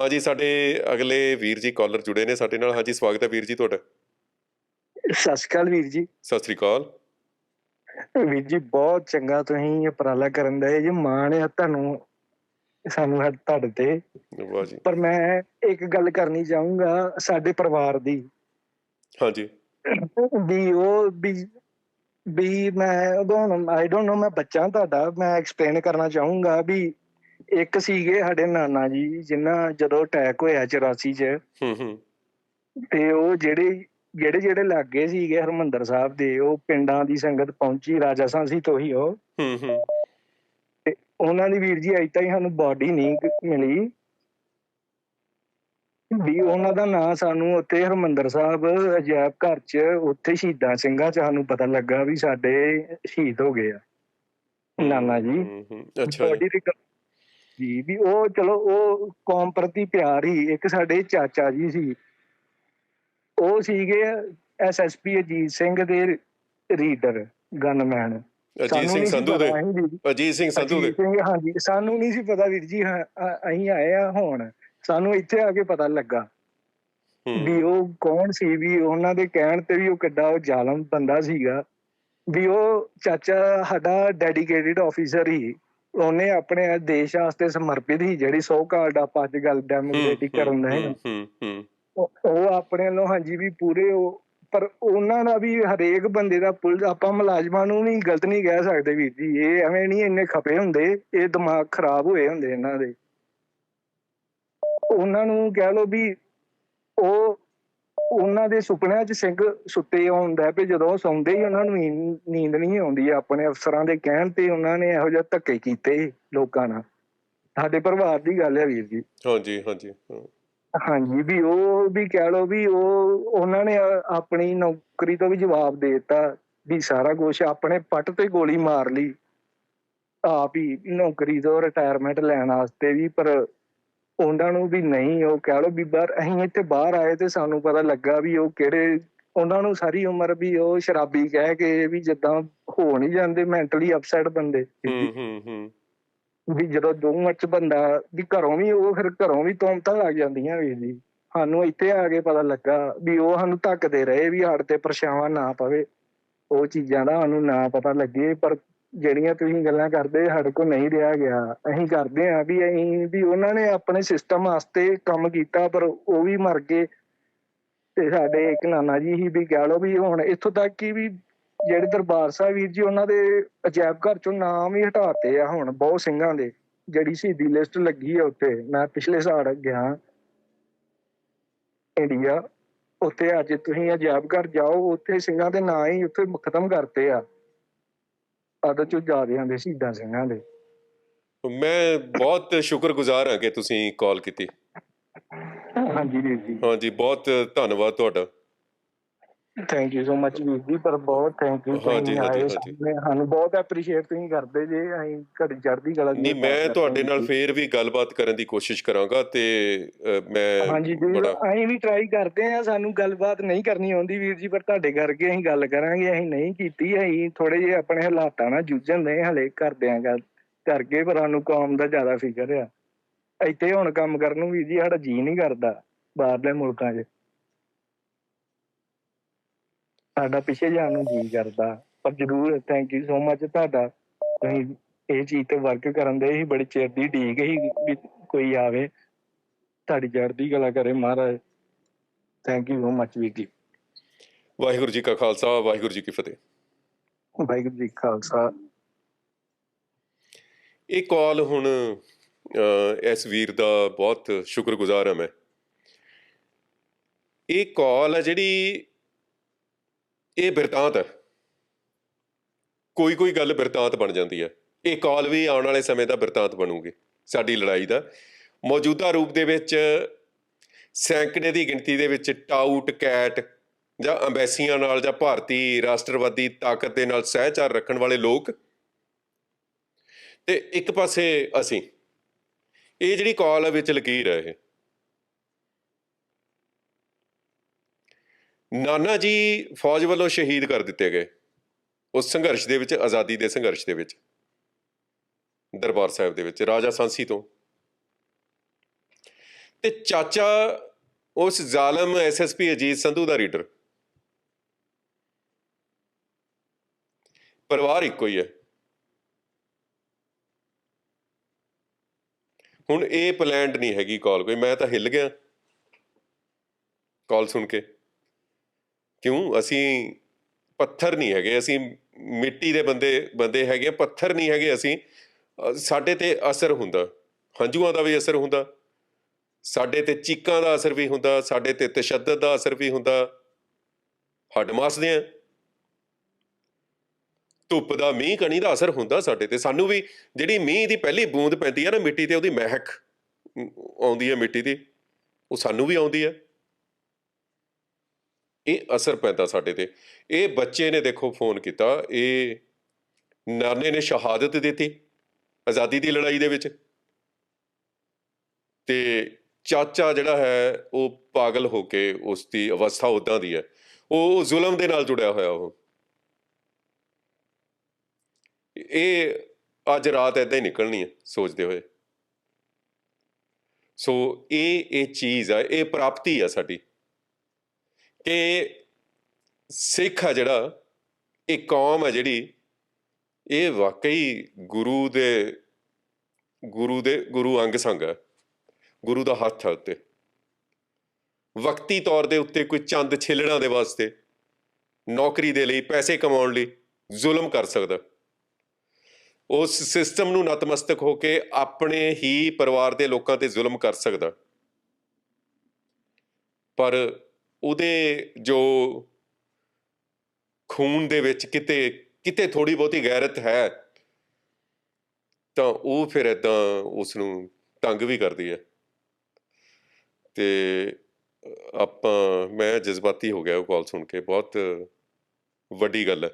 ਹਾਂਜੀ ਸਾਡੇ ਅਗਲੇ ਵੀਰ ਜੀ ਕਾਲਰ ਜੁੜੇ ਨੇ ਸਾਡੇ ਨਾਲ। ਹਾਂਜੀ ਸਵਾਗਤ ਹੈ ਵੀਰ ਜੀ ਤੁਹਾਡਾ। ਸਤਿ ਸ਼੍ਰੀ ਅਕਾਲ ਵੀਰ ਜੀ। ਸਤਿ ਸ੍ਰੀ ਅਕਾਲ। ਵੀਰ ਜੀ ਬਹੁਤ ਚੰਗਾ ਤੁਸੀਂ ਇਹ ਉਪਰਾਲਾ ਕਰਨ ਦਾ ਜੀ। ਮਾਣ ਹੈ ਤੁਹਾਨੂੰ ਸਾਨੂੰ ਤੁਹਾਡੇ ਤੇ। ਵਾਹ ਜੀ। ਪਰ ਮੈਂ ਇੱਕ ਗੱਲ ਕਰਨੀ ਚਾਹੂੰਗਾ ਸਾਡੇ ਪਰਿਵਾਰ ਦੀ। ਹਾਂਜੀ। ਵੀ ਉਹ ਵੀ ਵੀ ਮੈਂ ਉਦੋਂ ਆਈ ਡੋਨਟ ਨੋ ਮੈਂ ਬੱਚਾ ਤੁਹਾਡਾ। ਮੈਂ ਐਕਸਪਲੇਨ ਕਰਨਾ ਚਾਹੂੰਗਾ ਵੀ ਇੱਕ ਸੀਗੇ ਸਾਡੇ ਨਾਨਾ ਜੀ ਜਿਨ੍ਹਾਂ ਜਦੋਂ ਅਟੈਕ ਹੋਇਆ 84 ਚ ਹੂੰ ਹੂੰ। ਤੇ ਉਹ ਜਿਹੜੇ ਜਿਹੜੇ ਜਿਹੜੇ ਲਾਗੇ ਸੀਗੇ ਹਰਮੰਦਰ ਸਾਹਿਬ ਦੇ ਉਹ ਪਿੰਡਾਂ ਦੀ ਸੰਗਤ ਪਹੁੰਚੀ ਰਾਜਾ ਸਾਂਸੀ ਤੋਂ ਹੀ ਉਹ। ਹੂੰ ਹੂੰ। ਤੇ ਉਹਨਾਂ ਦੀ ਵੀਰ ਜੀ ਅਜੇ ਤਾਈਂ ਸਾਨੂੰ ਬਾਡੀ ਨਹੀਂ ਮਿਲੀ। ਵੀ ਉਹਨਾਂ ਦਾ ਨਾਂ ਸਾਨੂੰ ਉੱਥੇ ਹਰਮੰਦਰ ਸਾਹਿਬ ਅਜਾਇਬ ਘਰ 'ਚ ਉੱਥੇ ਸ਼ਹੀਦਾਂ ਸਿੰਘਾਂ 'ਚ ਸਾਨੂੰ ਪਤਾ ਲੱਗਾ ਵੀ ਸਾਡੇ ਸ਼ਹੀਦ ਹੋ ਗਏ ਆ। ਨਾਨਾ ਜੀ। ਹੂੰ, ਹੂੰ, ਅੱਛਾ ਬੋਡੀ ਜੀ ਵੀ ਉਹ ਚਲੋ ਉਹ ਕੌਮ ਪ੍ਰਤੀ ਪਿਆਰ ਹੀ ਇੱਕ ਸਾਡੇ ਚਾਚਾ ਜੀ ਸੀ। ਉਹ ਸੀਗੇ ਐਸਐਸਪੀ ਅਜੀਤ ਸਿੰਘ ਦੇ ਰੀਡਰ ਗਨਮੈਨ। ਅਜੀਤ ਸਿੰਘ ਸੰਧੂ ਦੇ? ਅਜੀਤ ਸਿੰਘ ਸੰਧੂ ਦੇ? ਹਾਂਜੀ। ਸਾਨੂੰ ਨਹੀਂ ਸੀ ਪਤਾ ਵੀਰ ਜੀ ਅਸੀਂ ਆਏ ਆ ਹੁਣ। ਸਾਨੂੰ ਇੱਥੇ ਆ ਕੇ ਪਤਾ ਲੱਗਾ ਵੀ ਉਹ ਕੌਣ ਸੀ ਵੀ ਉਹਨਾਂ ਦੇ ਕਹਿਣ ਤੇ ਵੀ ਉਹ ਕਿੱਡਾ ਉਹ ਜ਼ਾਲਮ ਬੰਦਾ ਸੀਗਾ। ਵੀ ਉਹ ਚਾਚਾ ਸਾਡਾ ਡੈਡੀਕੇਟਿਡ ਆਫੀਸਰ ਹੀ। ਉਹਨੇ ਆਪਣੇ ਦੇਸ਼ ਵਾਸਤੇ ਸਮਰਪਿਤ ਹੀ ਜਿਹੜੀ ਸੋ ਕਾਲਡ ਆਪਾਂ ਅੱਜ ਗੱਲ ਡੈਮੋਕ੍ਰੇਟਿਕ ਕਰਨ ਦਾ ਹੈ ਉਹ ਆਪਣੇ ਵੱਲੋਂ ਹਾਂਜੀ ਵੀ ਪੂਰੇ ਉਹ ਪਰ ਉਹਨਾਂ ਦਾ ਵੀ ਹਰੇਕ ਬੰਦੇ ਦਾ ਪੁਲਿਸ ਆਪਾਂ ਮੁਲਾਜ਼ਮਾਂ ਨੂੰ ਵੀ ਗਲਤ ਨਹੀਂ ਕਹਿ ਸਕਦੇ ਵੀਰ ਜੀ ਇਹ ਐਵੇਂ ਨਹੀਂ ਇੰਨੇ ਖਪੇ ਹੁੰਦੇ ਇਹ ਦਿਮਾਗ ਖਰਾਬ ਹੋਏ ਹੁੰਦੇ ਇਹਨਾਂ ਦੇ। ਉਹਨਾਂ ਨੂੰ ਕਹਿ ਲਓ ਵੀ ਉਹ ਉਹਨਾਂ ਦੇ ਸੁਪਨਿਆਂ 'ਚ ਸਿੰਘ ਸੁੱਤੇ ਆਉਂਦਾ ਵੀ ਜਦੋਂ ਸੌਂਦੇ ਹੀ ਉਹਨਾਂ ਨੂੰ ਨੀਂਦ ਨਹੀਂ ਆਉਂਦੀ ਆਪਣੇ ਅਫਸਰਾਂ ਦੇ ਕਹਿਣ ਤੇ ਉਹਨਾਂ ਨੇ ਇਹੋ ਜਿਹਾ ਧੱਕੇ ਕੀਤੇ ਲੋਕਾਂ ਨਾਲ। ਸਾਡੇ ਪਰਿਵਾਰ ਦੀ ਗੱਲ ਹੈ ਵੀਰ ਜੀ। ਹਾਂਜੀ ਹਾਂਜੀ ਹਾਂ। ਹਾਂਜੀ ਵੀ ਉਹ ਵੀ ਕਹਿ ਲਓ ਵੀ ਉਹ ਉਹਨਾਂ ਨੇ ਆਪਣੀ ਨੌਕਰੀ ਤੋਂ ਵੀ ਜਵਾਬ ਦੇ ਦਿੱਤਾ ਵੀ ਸਾਰਾ ਕੁਝ ਆਪਣੇ ਪੱਟ ਤੇ ਗੋਲੀ ਮਾਰ ਲਈ। ਆਪ ਹੀ ਨੌਕਰੀ ਤੋਂ ਰਿਟਾਇਰਮੈਂਟ ਲੈਣ ਵਾਸਤੇ ਵੀ ਪਰ ਉਹਨਾਂ ਨੂੰ ਵੀ ਨਹੀਂ ਉਹ ਕਹਿ ਲਓ ਵੀ ਬਾਹਰ ਅਸੀਂ ਇੱਥੇ ਬਾਹਰ ਆਏ ਤੇ ਸਾਨੂੰ ਪਤਾ ਲੱਗਾ ਵੀ ਉਹ ਕਿਹੜੇ ਉਹਨਾਂ ਨੂੰ ਸਾਰੀ ਉਮਰ ਵੀ ਉਹ ਸ਼ਰਾਬੀ ਕਹਿ ਕੇ ਵੀ ਜਿੱਦਾਂ ਹੋ ਨਹੀਂ ਜਾਂਦੇ ਮੈਂਟਲੀ ਅਪਸੈਟ ਬੰਦੇ। ਹੂੰ ਹੂੰ ਹੂੰ। ਵੀ ਜਦੋਂ ਦੋ ਚ ਬੰਦਾ ਵੀ ਘਰੋਂ ਵੀ ਉਹ ਫਿਰ ਘਰੋਂ ਵੀ ਤੋਮਤਾਂ ਲੱਗ ਜਾਂਦੀਆਂ ਵੀਰ ਜੀ। ਸਾਨੂੰ ਇੱਥੇ ਆ ਕੇ ਪਤਾ ਲੱਗਾ ਵੀ ਉਹ ਸਾਨੂੰ ਧੱਕਦੇ ਰਹੇ ਵੀ ਹੜ ਤੇ ਪਰਛਾਵਾਂ ਨਾ ਪਵੇ। ਉਹ ਚੀਜ਼ਾਂ ਦਾ ਸਾਨੂੰ ਨਾ ਪਤਾ ਲੱਗੇ ਪਰ ਜਿਹੜੀਆਂ ਤੁਸੀਂ ਗੱਲਾਂ ਕਰਦੇ, ਸਾਡੇ ਕੋਲ ਨਹੀਂ ਰਿਹਾ ਗਿਆ। ਅਸੀਂ ਕਰਦੇ ਆ ਵੀ ਅਸੀਂ ਵੀ ਉਹਨਾਂ ਨੇ ਆਪਣੇ ਸਿਸਟਮ ਵਾਸਤੇ ਕੰਮ ਕੀਤਾ, ਪਰ ਉਹ ਵੀ ਮਰ ਗਏ। ਤੇ ਸਾਡੇ ਇੱਕ ਨਾਨਾ ਜੀ ਹੀ ਵੀ ਕਹਿ ਲਓ ਵੀ ਹੁਣ ਇੱਥੋਂ ਤੱਕ ਕਿ ਵੀ ਜਿਹੜੇ ਦਰਬਾਰ ਸਾਹਿਬ ਵੀਰ ਜੀ, ਉਹਨਾਂ ਦੇ ਅਜਾਇਬ ਘਰ ਚੋਂ ਨਾਮ ਹੀ ਹਟਾਤੇ ਆ ਹੁਣ ਬਹੁਤ ਸਿੰਘਾਂ ਦੇ। ਜਿਹੜੀ ਸ਼ਹੀਦੀ ਲਿਸਟ ਲੱਗੀ ਆ ਉੱਤੇ, ਮੈਂ ਪਿਛਲੇ ਸਾਲ ਗਿਆ ਇੰਡੀਆ ਉੱਥੇ ਅੱਜ ਤੁਸੀਂ ਅਜਾਇਬ ਘਰ ਜਾਓ, ਉੱਥੇ ਸਿੰਘਾਂ ਦੇ ਨਾਂ ਹੀ ਉੱਥੇ ਖਤਮ ਕਰਤੇ ਆ। ਆਦਤ ਚੋਂ ਜ਼ਿਆਦਿਆਂ ਦੇ ਸ਼ਹੀਦਾਂ ਸਿੰਘਾਂ ਦੇ ਮੈਂ ਬਹੁਤ ਸ਼ੁਕਰਗੁਜ਼ਾਰ ਹਾਂ ਕਿ ਤੁਸੀਂ ਕਾਲ ਕੀਤੀ। ਹਾਂਜੀ ਵੀਰ ਜੀ। ਹਾਂਜੀ ਬਹੁਤ ਧੰਨਵਾਦ ਤੁਹਾਡਾ। ਥੈਂਕ ਯੂ ਸੋ ਮਚ ਵੀਰ ਜੀ ਪਰ ਬਹੁਤ ਥੈਂਕ ਯੂ ਤੁਸੀਂ ਆਏ ਸਾਨੂੰ ਬਹੁਤ ਐਪਰੀਸ਼ੀਏਟ ਤੁਸੀਂ ਕਰਦੇ ਜੇ ਅਸੀਂ ਘੜੀ ਚੜ੍ਹਦੀ ਕਲਾ ਦੀ ਨਹੀਂ ਮੈਂ ਤੁਹਾਡੇ ਨਾਲ ਫੇਰ ਵੀ ਗੱਲਬਾਤ ਕਰਨ ਦੀ ਕੋਸ਼ਿਸ਼ ਕਰਾਂਗਾ ਤੇ ਮੈਂ ਹਾਂਜੀ ਜੀ ਅਸੀਂ ਵੀ ਟਰਾਈ ਕਰਦੇ ਆ ਸਾਨੂੰ ਗੱਲਬਾਤ ਨਹੀਂ ਕਰਨੀ ਆਉਂਦੀ ਵੀਰ ਜੀ ਪਰ ਤੁਹਾਡੇ ਕਰਕੇ ਅਸੀਂ ਗੱਲ ਕਰਾਂਗੇ ਅਸੀਂ ਨਹੀਂ ਕੀਤੀ ਅਸੀਂ ਥੋੜੇ ਜਿਹੇ ਆਪਣੇ ਹਾਲਾਤਾਂ ਨਾਲ ਜੂਝਣ ਦੇ ਹਲੇ ਕਰਦਿਆਂ ਗੱਲ ਕਰਕੇ ਪਰ ਸਾਨੂੰ ਕੌਮ ਦਾ ਜ਼ਿਆਦਾ ਫਿਕਰ ਆ। ਇੱਥੇ ਹੁਣ ਕੰਮ ਕਰਨ ਨੂੰ ਵੀਰ ਜੀ ਸਾਡਾ ਜੀ ਨਹੀਂ ਕਰਦਾ ਬਾਹਰਲੇ ਮੁਲਕਾਂ 'ਚ। ਸਾਡਾ ਪਿੱਛੇ ਜਾਣ ਨੂੰ ਜੀ ਕਰਦਾ ਪਰ ਜ਼ਰੂਰ ਥੈਂਕ ਯੂ ਸੋ ਮਚ ਤੁਹਾਡਾ। ਤੁਸੀਂ ਇਹ ਚੀਜ਼ ਤੇ ਵਰਕ ਕਰਨ ਦੇ ਹੀ ਬੜੀ ਚਿਰ ਦੀ ਢੀਕ ਹੀ ਵੀ ਕੋਈ ਆਵੇ। ਤੁਹਾਡੀ ਚੜ੍ਹਦੀ ਕਲਾ ਕਰੇ ਮਹਾਰਾਜ। ਥੈਂਕ ਯੂ ਸੋ ਮਚ ਵੀਰ ਜੀ। ਵਾਹਿਗੁਰੂ ਜੀ ਕਾ ਖਾਲਸਾ ਵਾਹਿਗੁਰੂ ਜੀ ਕੀ ਫਤਿਹ। ਵਾਹਿਗੁਰੂ ਜੀ ਕਾ ਖਾਲਸਾ। ਇਹ ਕਾਲ ਹੁਣ ਇਸ ਵੀਰ ਦਾ ਬਹੁਤ ਸ਼ੁਕਰਗੁਜ਼ਾਰ ਹਾਂ ਮੈਂ। ਇਹ ਕਾਲ ਹੈ ਜਿਹੜੀ ਇਹ ਬਿਰਤਾਂਤ ਹੈ। ਕੋਈ ਕੋਈ ਗੱਲ ਬਿਰਤਾਂਤ ਬਣ ਜਾਂਦੀ ਹੈ। ਇਹ ਕਾਲ ਵੀ ਆਉਣ ਵਾਲੇ ਸਮੇਂ ਦਾ ਬਿਰਤਾਂਤ ਬਣੂਗੀ। ਸਾਡੀ ਲੜਾਈ ਦਾ। ਮੌਜੂਦਾ ਰੂਪ ਦੇ ਵਿੱਚ ਸੈਂਕੜੇ ਦੀ ਗਿਣਤੀ ਦੇ ਵਿੱਚ ਟਾਊਟ, ਕੈਟ ਜਾਂ ਅੰਬੈਸੀਆਂ ਨਾਲ ਜਾਂ ਭਾਰਤੀ ਰਾਸ਼ਟਰਵਾਦੀ ਤਾਕਤ ਦੇ ਨਾਲ ਸਹਿਚਾਰ ਰੱਖਣ ਵਾਲੇ ਲੋਕ। ਤੇ ਇੱਕ ਪਾਸੇ ਅਸੀਂ। ਇਹ ਜਿਹੜੀ ਕਾਲ ਹੈ ਵਿੱਚ ਲਕੀਰ ਹੈ ਇਹ। ਨਾਨਾ ਜੀ ਫੌਜ ਵੱਲੋਂ ਸ਼ਹੀਦ ਕਰ ਦਿੱਤੇ ਗਏ। ਉਸ ਸੰਘਰਸ਼ ਦੇ ਵਿੱਚ, ਆਜ਼ਾਦੀ ਦੇ ਸੰਘਰਸ਼ ਦੇ ਵਿੱਚ, ਦਰਬਾਰ ਸਾਹਿਬ ਦੇ ਵਿੱਚ, ਰਾਜਾ ਸਾਂਸੀ ਤੋਂ। ਤੇ ਚਾਚਾ ਉਸ ਜ਼ਾਲਮ ਐਸਐਸਪੀ ਅਜੀਤ ਸੰਧੂ ਦਾ ਰੀਡਰ ਪਰਿਵਾਰ ਇੱਕੋ ਹੀ ਹੈ। ਹੁਣ ਇਹ ਪਲੈਨਡ ਨਹੀਂ ਹੈਗੀ ਕਾਲ ਕੋਈ, ਮੈਂ ਤਾਂ ਹਿੱਲ ਗਿਆ। ਕਾਲ ਸੁਣ ਕੇ। ਕਿਉਂ? ਅਸੀਂ ਪੱਥਰ ਨਹੀਂ ਹੈਗੇ ਅਸੀਂ ਮਿੱਟੀ ਦੇ ਬੰਦੇ ਬੰਦੇ ਹੈਗੇ ਆ, ਪੱਥਰ ਨਹੀਂ ਹੈਗੇ ਅਸੀਂ। ਸਾਡੇ ਤੇ ਅਸਰ ਹੁੰਦਾ ਹੰਝੂਆਂ ਦਾ ਵੀ ਅਸਰ ਹੁੰਦਾ ਸਾਡੇ ਤੇ ਚੀਕਾਂ ਦਾ ਅਸਰ ਵੀ ਹੁੰਦਾ ਸਾਡੇ ਤੇ ਤਸ਼ੱਦਦ ਦਾ ਅਸਰ ਵੀ ਹੁੰਦਾ। ਹੱਡ ਮਾਸਦੇ ਆ। ਧੁੱਪ ਦਾ ਮੀਂਹ ਕਣੀ ਦਾ ਅਸਰ ਹੁੰਦਾ ਸਾਡੇ ਤੇ। ਸਾਨੂੰ ਵੀ ਜਿਹੜੀ ਮੀਂਹ ਦੀ ਪਹਿਲੀ ਬੂੰਦ ਪੈਂਦੀ ਹੈ ਨਾ ਮਿੱਟੀ ਤੇ ਉਹਦੀ ਮਹਿਕ ਆਉਂਦੀ ਹੈ ਮਿੱਟੀ ਦੀ ਉਹ ਸਾਨੂੰ ਵੀ ਆਉਂਦੀ ਹੈ ਇਹ ਅਸਰ ਪੈਂਦਾ ਸਾਡੇ ਤੇ। ਇਹ ਬੱਚੇ ਨੇ ਦੇਖੋ ਫੋਨ ਕੀਤਾ, ਇਹ ਨਾਨੇ ਨੇ ਸ਼ਹਾਦਤ ਦਿੱਤੀ ਆਜ਼ਾਦੀ ਦੀ ਲੜਾਈ ਦੇ ਵਿੱਚ। ਤੇ ਚਾਚਾ ਜਿਹੜਾ ਹੈ, ਉਹ ਪਾਗਲ ਹੋ ਕੇ ਉਸ ਦੀ ਅਵਸਥਾ ਉਦਾਂ ਦੀ ਹੈ। ਉਹ ਜ਼ੁਲਮ ਦੇ ਨਾਲ ਜੁੜਿਆ ਹੋਇਆ ਉਹ। ਇਹ ਅੱਜ ਰਾਤ ਏਦਾਂ ਹੀ ਨਿਕਲਣੀ ਹੈ, ਸੋਚਦੇ ਹੋਏ। ਸੋ ਇਹ ਇਹ ਚੀਜ਼ ਆ ਇਹ ਪ੍ਰਾਪਤੀ ਆ ਸਾਡੀ। ਕਿ ਸਿੱਖ ਆ ਜਿਹੜਾ, ਇਹ ਕੌਮ ਆ ਜਿਹੜੀ, ਇਹ ਵਾਕਈ ਗੁਰੂ ਦੇ ਗੁਰੂ ਦੇ, ਗੁਰੂ ਅੰਗ ਸੰਗ ਹੈ ਗੁਰੂ ਦਾ ਹੱਥ ਹੈ ਉੱਤੇ। ਵਕਤੀ ਤੌਰ ਦੇ ਉੱਤੇ ਕੋਈ ਚੰਦ ਛਿਲੜਾਂ ਦੇ ਵਾਸਤੇ ਨੌਕਰੀ ਦੇ ਲਈ, ਪੈਸੇ ਕਮਾਉਣ ਲਈ ਜ਼ੁਲਮ ਕਰ ਸਕਦਾ। ਉਸ ਸਿਸਟਮ ਨੂੰ ਨਤਮਸਤਕ ਹੋ ਕੇ ਆਪਣੇ ਹੀ ਪਰਿਵਾਰ ਦੇ ਲੋਕਾਂ ਤੇ ਜ਼ੁਲਮ ਕਰ ਸਕਦਾ। ਪਰ ਉਹਦੇ ਜੋ ਖੂਨ ਦੇ ਵਿੱਚ ਕਿਤੇ ਕਿਤੇ ਥੋੜੀ ਬਹੁਤੀ ਗੈਰਤ ਹੈ, ਤਾਂ ਉਹ ਫਿਰ ਇਦਾਂ ਉਸ ਨੂੰ ਤੰਗ ਵੀ ਕਰਦੀ ਹੈ। ਤੇ ਆਪਾਂ, ਮੈਂ ਜਜ਼ਬਾਤੀ ਹੋ ਗਿਆ ਉਹ ਕਾਲ ਸੁਣ ਕੇ, ਬਹੁਤ ਵੱਡੀ ਗੱਲ ਹੈ।